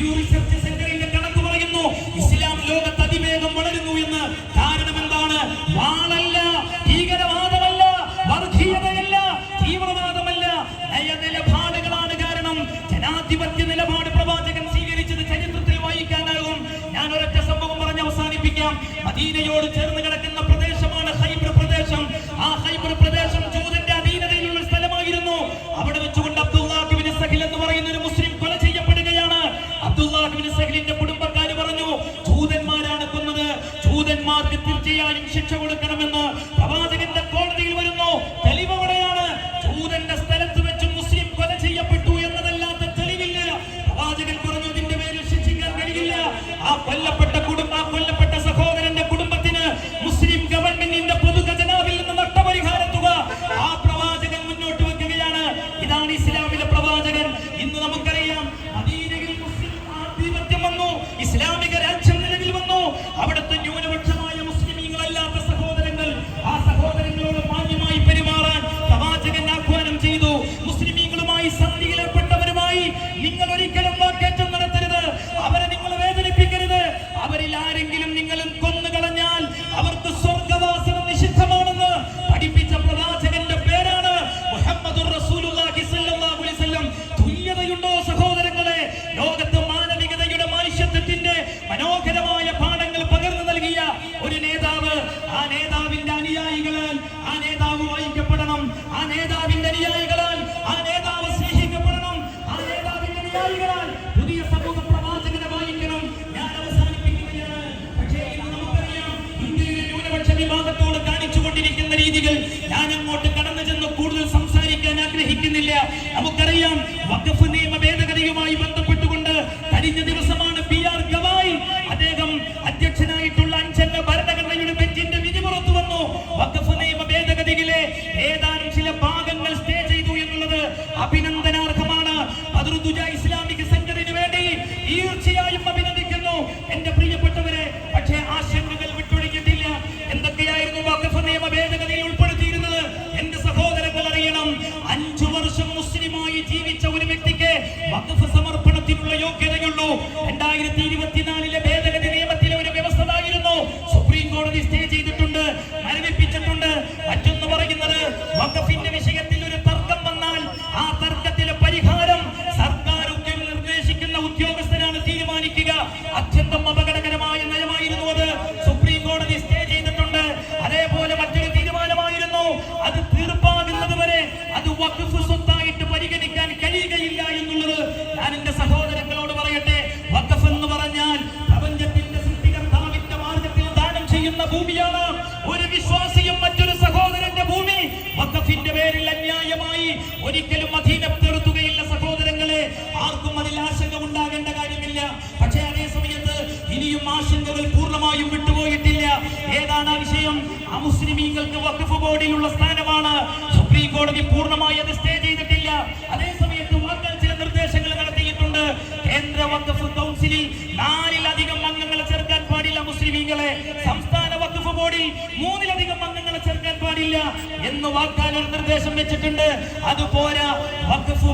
You. ആ കൊല്ലപ്പെട്ട നമുക്കറിയാം വഖഫ് നിയമ ഭേദഗതിയുമായി ബന്ധപ്പെട്ടുകൊണ്ട് കഴിഞ്ഞ ദിവസമാണ് പി ആർ ഗവായി. അദ്ദേഹം അധ്യക്ഷനായിട്ടുള്ള അഞ്ചംഗ ഭരണഘടനയുടെ ബെഞ്ചിന്റെ വിധി പുറത്തു വന്നു. വഖഫ് നിയമ ഭേദഗതിയിലെ ഏതാനും ചില ഭാഗങ്ങൾ സ്റ്റേ ചെയ്തു എന്നുള്ളത് അഭിനന്ദനാർഹമാണ്. ഇസ്ലാമിക സെന്ററിന് വേണ്ടി തീർച്ചയായും ഒരിക്കലും അധീനപ്പെടുത്തുകയില്ല സഹോദരങ്ങളെ. ആർക്കും അതിൽ ആശങ്ക ഉണ്ടാകേണ്ട കാര്യമില്ല. പക്ഷേ അതേ സമയത്ത് ഇനിയും ആശങ്കകൾ പൂർണമായും വിട്ടുപോയിട്ടില്ല. ഏതാണ് ആ വിഷയം? അമുസ്ലിമീങ്ങൾക്ക് വഖഫ് ബോർഡിലുള്ള സ്ഥാനമാണ്. സുപ്രീം കോടതി പൂർണമായി അത് സ്റ്റേ ചെയ്തിട്ടില്ല. അതേ സമയത്ത് ചില നിർദ്ദേശങ്ങൾ നടത്തിയിട്ടുണ്ട്. കേന്ദ്ര വഖഫ് കൗൺസിലിൽ നാലിലധികം അംഗങ്ങളെ ചേർക്കാൻ പാടില്ല മുസ്ലിമീങ്ങളെ. സംസ്ഥാന വഖഫ് ബോർഡിൽ മൂന്നിലധികം ഉണ്ടാവില്ല എന്ന് വാഗ്ദാനം നിർദ്ദേശം വെച്ചിട്ടുണ്ട്. അതുപോലെ വഖഫ്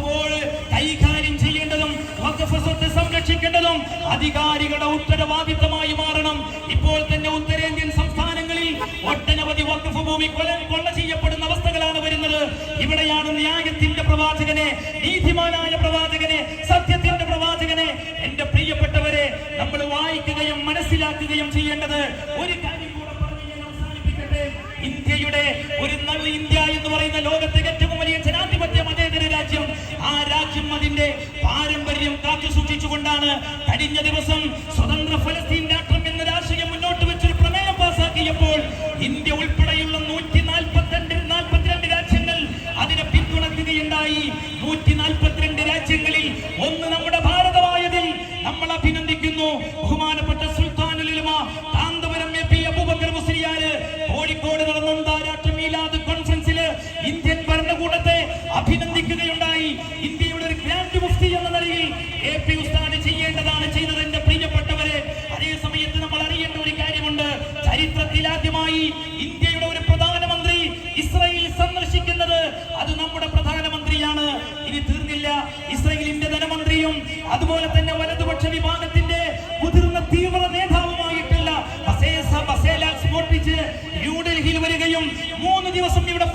കൈകാര്യം ചെയ്യേണ്ടതും വഖഫ് സ്വത്ത് സംരക്ഷിക്കേണ്ടതും അധികാരികളുടെ ഉത്തരവാദിത്തമായി മാറണം. ഇപ്പോൾ തന്നെ ഉത്തരേന്ത്യൻ സംസ്ഥാനങ്ങളിൽ ഒട്ടനവധി വഖഫ് ഭൂമി കൊല കൊള്ള ചെയ്യപ്പെടുന്ന അവസ്ഥകളാണ് വരുന്നത്. ഇവിടെയാണ് ന്യായത്തിന്റെ പ്രവാചകനെ നീതിമാനായ പ്രവാചകനെ സത്യത്തിന്റെ പ്രവാചകനെ എന്റെ പ്രിയപ്പെട്ടവരെ നമ്മൾ വായിക്കുകയും മനസ്സിലാക്കുകയും ചെയ്യേണ്ടത് ഇന്ത്യയുടെ ഒരു നല്ല ഇന്ത്യ എന്ന് പറയുന്ന ലോകത്തെ ഏറ്റവും വലിയ ജനാധിപത്യ മതേതര രാജ്യം. ആ രാജ്യം അതിന്റെ പാരമ്പര്യം കാത്തു സൂക്ഷിച്ചുകൊണ്ടാണ് കഴിഞ്ഞ ദിവസം സ്വതന്ത്ര ഫലസ്തീൻ അതുപോലെ തന്നെ വലതുപക്ഷ വിഭാഗത്തിന്റെ മുതിർന്ന തീവ്ര നേതാവുമായിട്ടുള്ള ന്യൂഡൽഹിയിൽ വരികയും മൂന്ന് ദിവസം ഇവിടെ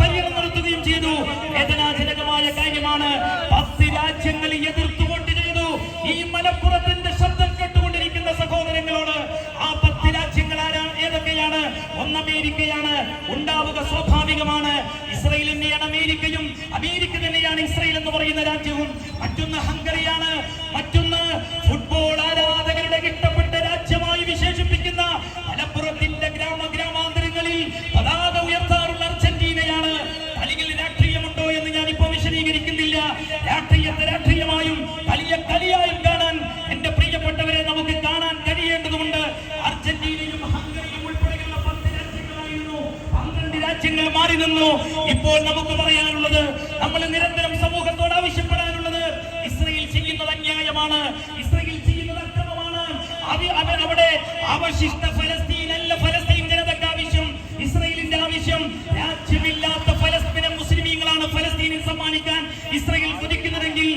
ഇപ്പോൾ നമുക്ക് പറയാനുള്ളത് നമ്മൾ നിരന്തരം സമൂഹത്തോട് ആവശ്യപ്പെടാനുള്ളത് ഇസ്രയേൽ ചെയ്യുന്നത് അന്യായമാണ്. ഇസ്രയേൽ ചെയ്യുന്നത് അക്രമമാണ്. അവ- അവ- അവിടെ അവശിഷ്ട ഫലസ്തീൻ അല്ല ഫലസ്തീൻ ജനതയ്ക്ക് ആവശ്യം ഇസ്രയേലിന്റെ ആവശ്യം. രാജ്യമില്ലാത്ത ഫലസ്തീന മുസ്ലിമീങ്ങളാണ് ഫലസ്തീനിൽ സമ്മാനിക്കാൻ ഇസ്രയേൽ കൊതിക്കുന്നതെങ്കിൽ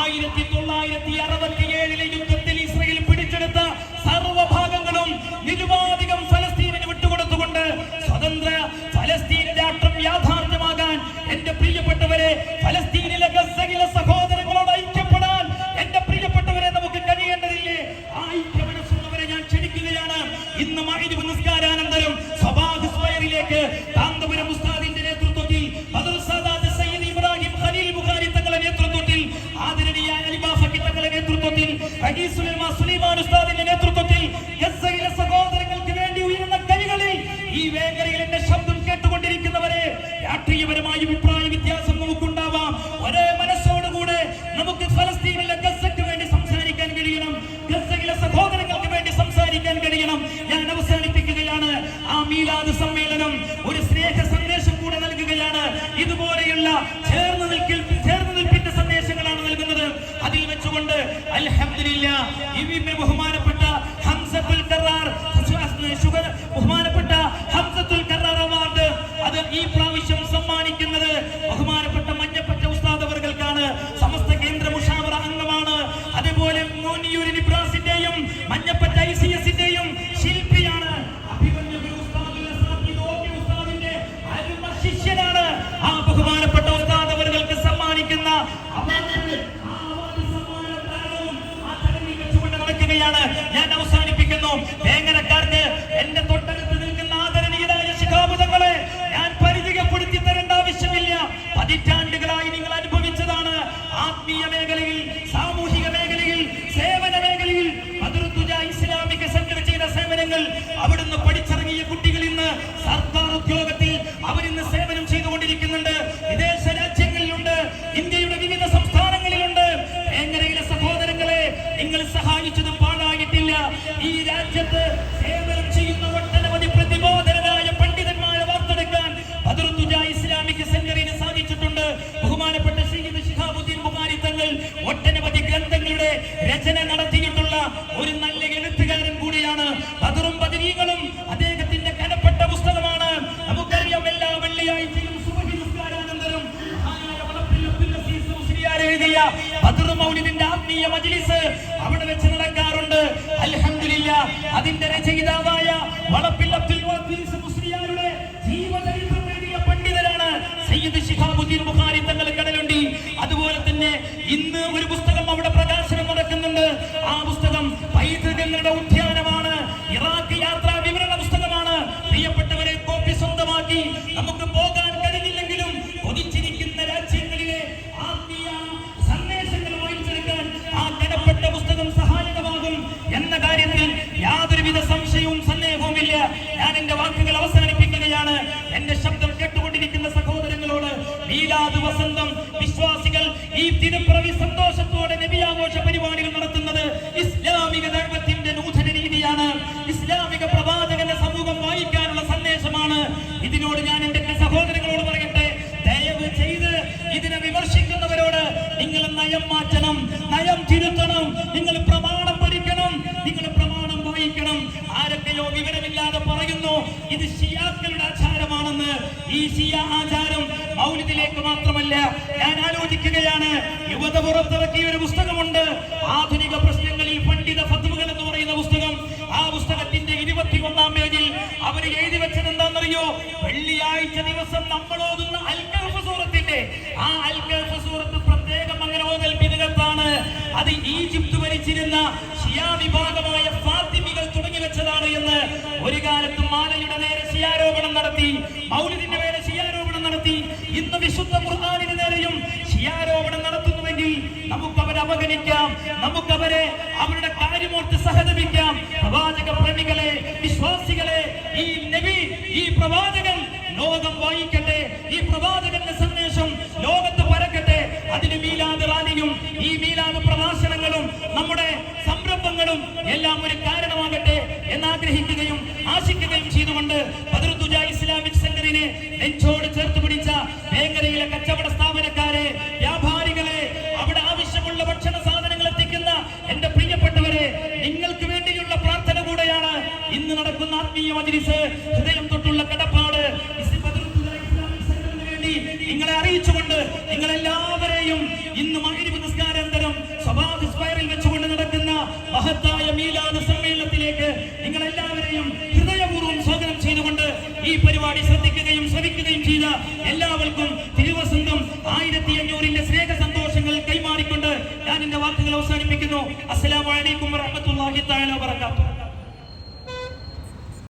ആയിരത്തി തൊള്ളായിരത്തി അറുപത്തി ഏഴിലെ യുദ്ധത്തിൽ ഇസ്രയേൽ പിടിച്ചെടുത്ത സർവഭാഗങ്ങളും നിരുപാധികം ഫലസ്തീനിന് വിട്ടുകൊടുത്തുകൊണ്ട് സ്വതന്ത്ര ഫലസ്തീൻ ഫലസ്തീനിലെ ഗസയിലെ സഹോദരങ്ങളോട് ഐക്യപ്പെടാൻ പ്രിയപ്പെട്ടവരെ നമുക്ക് കഴിയേണ്ടതില്ലേ? ആ ഐക്യമനസ്സുള്ളവരെ ഞാൻ ക്ഷണിക്കുകയാണ്. ഇന്ന് മൈരിവ് നിസ്കാരാനന്തരം സബാഹ് സ്ക്വയറിലേക്ക് കാന്തപുരം ഉസ്താദിന്റെ നേതൃത്വത്തിൽ സയ്യിദ് ഇബ്രാഹിം ഖലീൽ ബുഖാരി തങ്ങളുടെ നേതൃത്വത്തിൽ ആദരണീയായ അലിബാഫക്കി തങ്ങളുടെ നേതൃത്വത്തിൽ റഹീസ് ഉലമ സുലൈമാൻ ഉസ്താദിന്റെ നേതൃത്വത്തിൽ സമ്മേളനം ഒരു സ്നേഹ സന്ദേശം കൂടെ നൽകുകയാണ്. ഇതുപോലെയുള്ള ചേർന്ന് നിൽക്കിൽ ചേർന്ന് നിൽപ്പിന്റെ സന്ദേശങ്ങളാണ് നൽകുന്നത്. അതിൽ വെച്ചുകൊണ്ട് ബഹുമാനപ്പെട്ട ഹംസത്തുൽ ബഹുമാനപ്പെട്ട ഹംസത്തുൽ അവാർഡ്. അത് ഈ പ്രാവശ്യം സമ്മാനിക്കുന്നത് ബഹുമാനപ്പെട്ട ആത്മീയ അവിടെ വെച്ച് നടക്കാറുണ്ട്. അൽഹംദുലില്ലാ അതിന്റെ രചയിതാവായ വളപ്പിൽ ജീവചരിത്രം സയ്യിദ് ശിഹാബുദ്ദീൻ അതുപോലെ തന്നെ ഇന്ന് ഒരു പുസ്തകം അവിടെ പ്രകാശനം നടക്കുന്നുണ്ട്. ആ പുസ്തകം പൈതൃകങ്ങളുടെ ഉദ്യാനമാണ്. ഇറാഖ് എന്റെ വാക്കുകൾ അവസാനിപ്പിക്കുകയാണ്. എന്റെ ശബ്ദം കേട്ടുകൊണ്ടിരിക്കുന്ന സഹോദരങ്ങളോട് മീലാദ് വസന്തം വിശ്വാസികൾ ഈ തിരുപ്പിറവി സന്തോഷത്തോടെ നബി ആഘോഷ പരിപാടികൾ നടത്തുന്നത് ഇസ്ലാമിക ധർമ്മത്തിന്റെ നൂതന രീതിയാണ്. ഇസ്ലാമിക പ്രവാചകന്റെ സമൂഹം വായിക്കാനുള്ള സന്ദേശമാണ്. ഇതിനോട് ഞാൻ എന്റെ സഹോദരങ്ങളോട് പറയട്ടെ. ദയവ് ചെയ്ത് ഇതിനെ വിമർശിക്കുന്നവരോട് നിങ്ങൾ നയം മാറ്റണം നയം തിരുത്തണം നിങ്ങൾ പ്രമാണം പഠിക്കണം നിങ്ങൾ പ്രമാണം വായിക്കണം. ആരൊക്കെയോ പറയുന്നു ഇത് ഷിയാക്കളുടെ ആചാരമാണെന്ന് ഈ ഷിയ ആചാരം മൗലിദിലേക്ക് മാത്രമല്ല ഞാൻ ആലോചിക്കുകയാണ്. യുവത പുറത്തിറക്കിയ ഒരു പുസ്തകമുണ്ട്. ആധുനിക പ്രശ്നങ്ങളിൽ പണ്ഡിത ഫത്വകൾ എന്ന് പറയുന്ന പുസ്തകം. ആ പുസ്തകത്തിന്റെ ഇരുപത്തി ഒന്നാം പേജിൽ അവർ എഴുതി വെച്ചത് എന്താണെന്നറിയോ? വെള്ളിയാഴ്ച ദിവസം നമ്മൾ ഓതുന്ന അൽക്കഹഫ് സൂറത്തിന്റെ. ആ അൽക്കഹഫ് സൂറത്ത് പ്രത്യേകം അങ്ങനെ അത് ഈജിപ്ത് ഭരിച്ചിരുന്ന ഷിയാ വിഭാഗമായ വെച്ചതാണ് എന്ന് ഒരു കാലത്ത് മാലയുടെ നേരെ ശിയാരോപണം നടത്തി മൗലിദിന്റെ നേരെ ശിയാരോപണം നടത്തി. ഇന്ന് വിശുദ്ധ ഖുർആാനിന് നേരെയും ശിയാരോപണം നടത്തുന്നുവെങ്കിൽ നമുക്ക് അവരെ അവഗണിക്കാം നമുക്ക് അവരെ അവരുടെ കാര്യമോർത്ത് സഹതപിക്കാം. പ്രവാചക പ്രേമികളെ വിശ്വാസികളെ ഈ നബി ഈ പ്രവാചകൻ ലോകം വായിക്കട്ടെ. ഈ പ്രവാചകന്റെ സന്ദേശം അതിന് മീലാദ് റാലിയും ഈ മീലാദ് പ്രഭാഷണങ്ങളും നമ്മുടെ സംരംഭങ്ങളും എല്ലാം ഒരു കാരണമാകട്ടെ എന്നാഗ്രഹിക്കുകയും ആശിക്കുകയും ചെയ്തുകൊണ്ട് ഇസ്ലാമിക് സെന്ററിനെ നെഞ്ചോട്